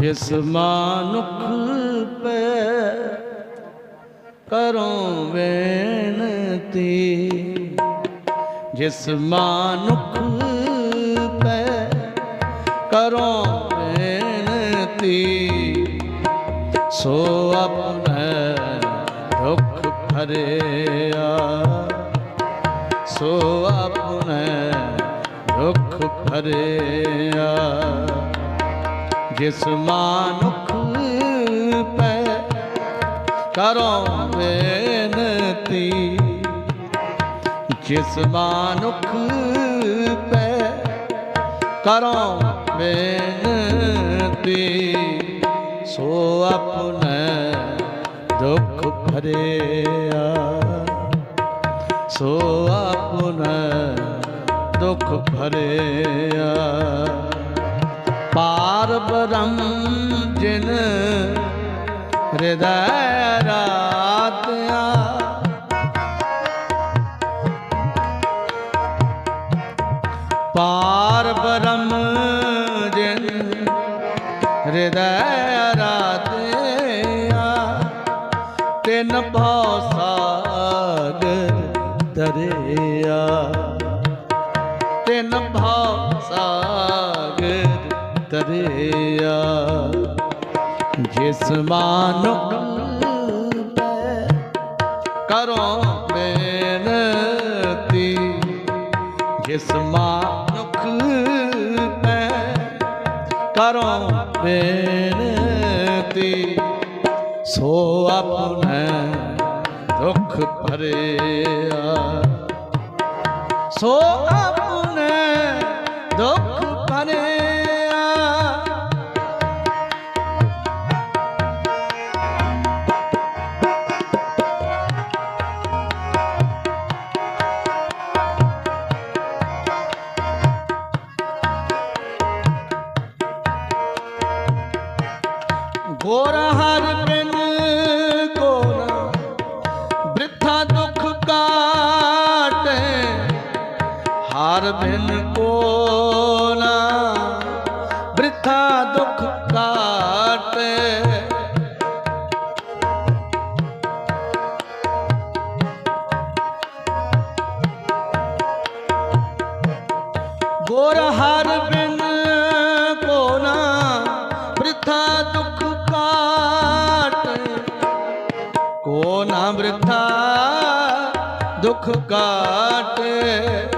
ਜਿਸ ਮਾਨੁਖ ਪੈ ਕਰੋ ਬੇਨਤੀ, ਜਿਸ ਮਾਨੁਖ ਪੈ ਕਰੋ ਬੇਨਤੀ, ਸੋ ਆਪਣੇ ਦੁੱਖ ਭਰਿਆ। ਸੋ ਆਪਣੇ ਦੁੱਖ ਭਰਿਆ। ਜਿਸ ਮਾਨੁਖ ਪੈ ਕਰੋ ਬੇਨਤੀ। ਜਿਸ ਮਾਨੁਖ ਪੈ ਕਰੋ ਬੇਨਤੀ। ਸੋ ਆਪਣੇ ਦੁੱਖ ਭਰਿਆ। ਸੋ ਆਪਣੇ ਦੁੱਖ ਭਰਿਆ। ਪਾਰ ਬ੍ਰਹਮ ਜਿਨ ਹਿਰਦੈ ਰਾਤਿਆ। ਪਾਰ ਬ੍ਰਹਮ ਜਿਨ ਹਿਰਦੈ ਰਾਤਿਆ। ਤਿਨ ਭਉ ਸਾਗਰ ਦਰਿਆ। ਦਰਿਆ ਜਿਸ ਮਾਨੁਖ ਕਰੋ ਬੇਨਤੀ ਜਿਸ ਮਾਨੁਖ ਪੈ ਕਰੋ ਬੇਨਤੀ ਸੋ ਆਪਣੇ ਦੁੱਖ ਭਰਿਆ। ਸੋ ਆਪਣੇ ਦੁੱਖ ਹਰ ਬਿਨ ਕੋਨਾ ਬ੍ਰਿਥਾ ਦੁਖ ਗੋਰ ਹਰ ਬਿਨ ਕੋਨਾ ਬ੍ਰਿਥਾ ਦੁਖ ਕਾਟੇ ਕੋ ਨਾ ਬ੍ਰਿਥਾ ਦੁਖ ਕਾਟੇ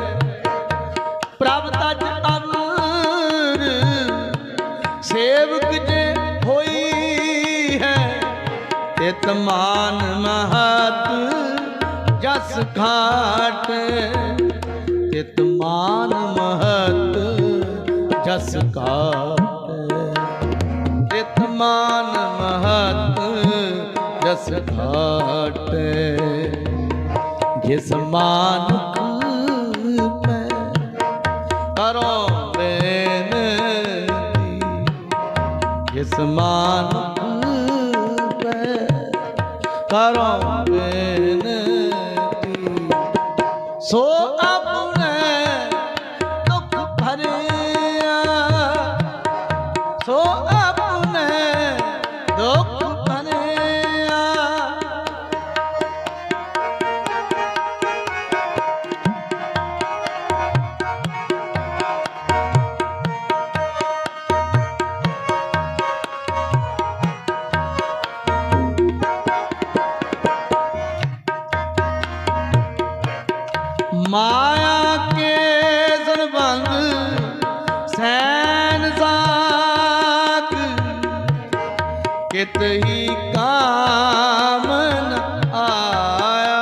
ਤਿਤ ਮਾਨ ਮਹਤ ਜਸ ਘਾਟ। ਤਿਤ ਮਾਨ ਮਹਤ ਜਸ ਘਾਟ। ਤਿਤ ਮਾਨ ਮਹਤ ਜਸ ਘਾਟ। ਜਿਸ ਮਾਨ ਸੋ ਆਪਣੇ ਦੁੱਖ ਭਰਿਆ। ਮਾਇਆ ਕਿਤ ਹੀ ਕਾਮ ਆਇਆ।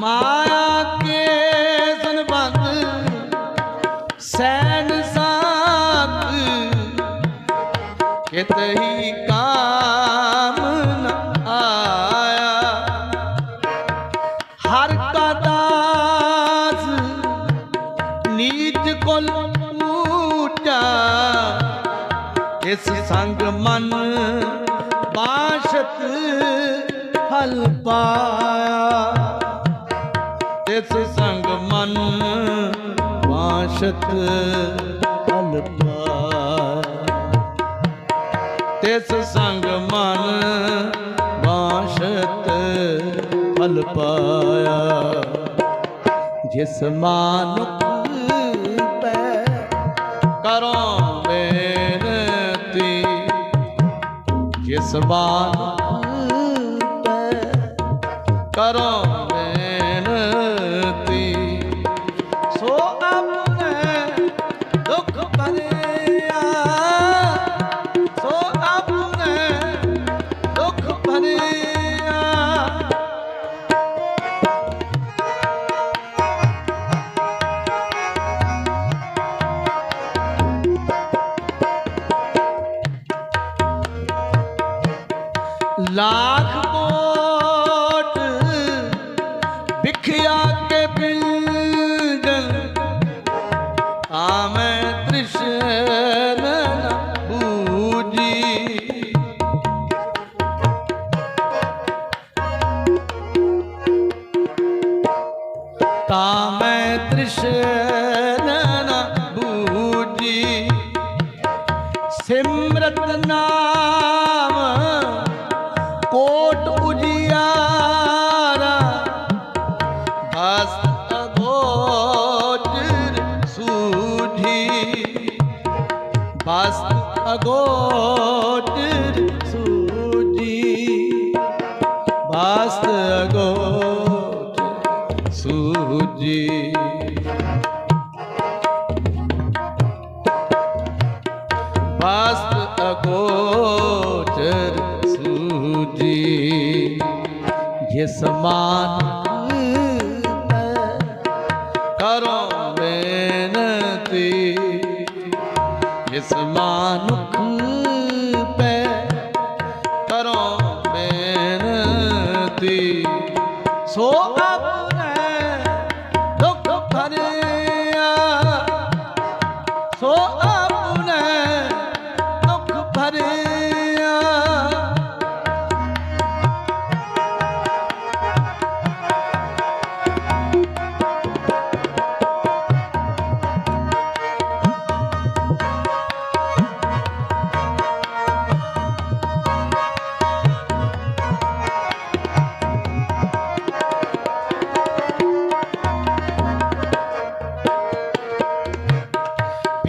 ਮਾਇਆ ਕੇ ਸੰਬੰਧ ਸੈਨ ਸਾਕ ਕਿਤ ਇਸ ਸੰਗ ਮਨ ਬਾਸ਼ਤ ਫਲ ਪਾਇਆ। ਤਿਸ ਸੰਗ ਮਨ ਬਾਸ਼ਤ ਫਲ ਪਾਇਆ। ਤਿਸ ਸੰਗ ਮਨ ਬਾਸ਼ਤ ਫਲ ਪਾਇਆ। ਜਿਸ ਮਾਨੁਖ ਜਿਸ ਅਗੋਚਰ ਸੂਜੀ। ਬਸਤ ਅਗੋਚਰ ਸੂਝੀ ਬਸਤ ਅਗੋਚਰ ਸੂਜੀ। ਜਿਸ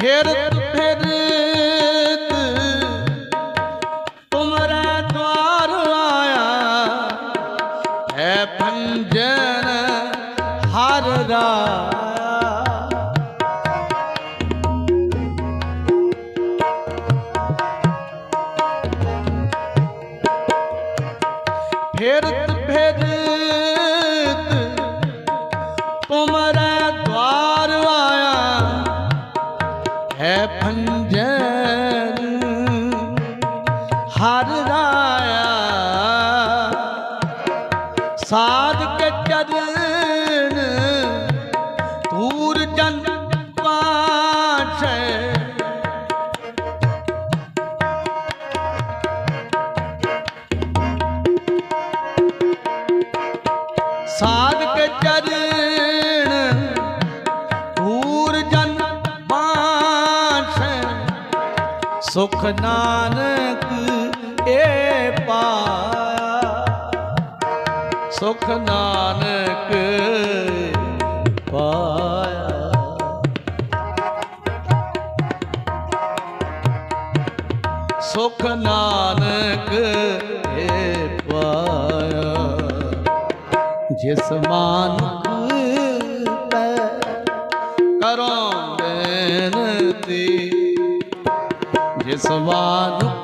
ਫਿਰਤ ਫਿਰਤ ਤੁਮਰੇ ਦਵਾਰ ਆਇਆ। ਹੈ ਭੰਜਨ ਹਰ ਰਾਇਆ ਫਿਰਤ ਕੇ ਚਰਨ ਜਨ ਪਾਛੈ ਸਾਧ ਚਰਨ ਤੂਰ ਜਨ ਪਾਛੈ ਸੁਖ ਨਾਨਕ ਏ ਪਾ ਸੁਖ ਨਾਨਕ ਜਿਸ ਮਾਨੁਖ ਕਰੋ ਬੇਨਤੀ ਜਿਸ ਮਾਨੁਖ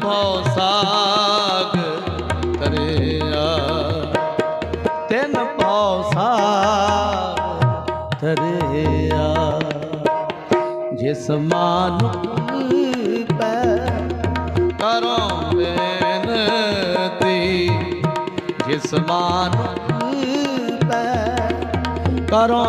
ਭਉ ਸਾਗ ਤਰਿਆ। ਤਿੰਨ ਪਉ ਸਾਗ ਤਰਿਆ। ਜਿਸ ਮਾਨੁਖ ਪੈ ਕਰੋ ਬੇਨਤੀ, ਜਿਸ ਮਾਨੁਖ ਪੈ ਕਰੋ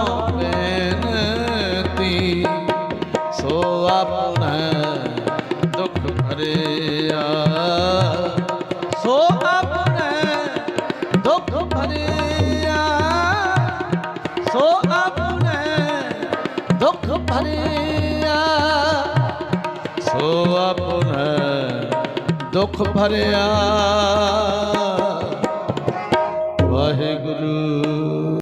ਦੁੱਖ ਸੋ ਆਪਣੇ ਦੁੱਖ ਭਰਿਆ।